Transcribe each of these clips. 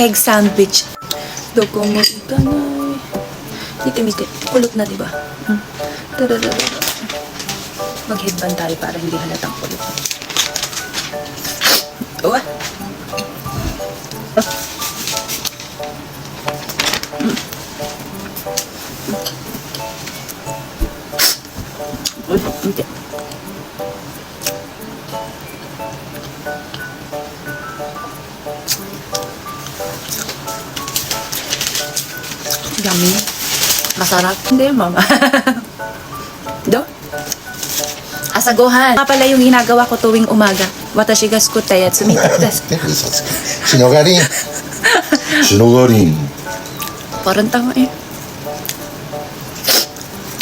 Egg sandwich. Dogo mo. Mite, mite. Kulot na, di ba? Hmm. Dadadada. Mag-headband tayo para hindi halatang kulot. Oh, ah. Uy, hindi. Yummy. Masarap. Hindi, mama. Do? Asagohan. Nga pala yung ginagawa ko tuwing umaga. Watashi ga sukutai at sumitik desu. Sinogarin. Sinogarin. Parang tama eh.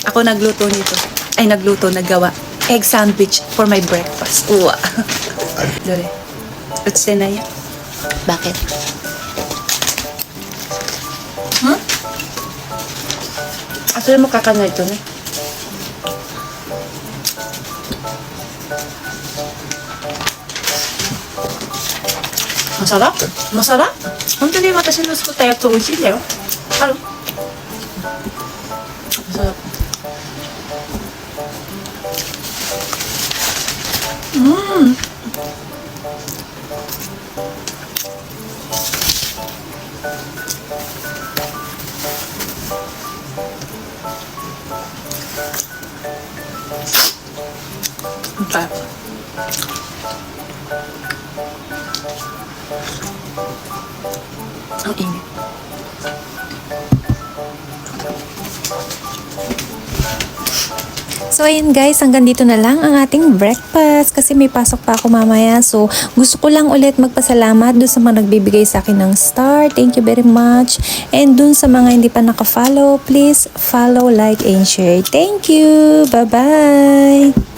Ako nagluto nito. Ay, nagluto, naggawa. Egg sandwich for my breakfast. Uwa. Dore. Utsenaya. Bakit? あそれも書かないとね。マサラ？マサラ？本当に私の作ったやつ美味しいんだよ。ある？うん。Sarap. Ang init. So ayun guys, hanggang dito na lang ang ating breakfast kasi may pasok pa ako mamaya. So gusto ko lang ulit magpasalamat dun sa mga nagbibigay sa akin ng star. Thank you very much. And dun sa mga hindi pa naka-follow, please follow, like, and share. Thank you. Bye-bye.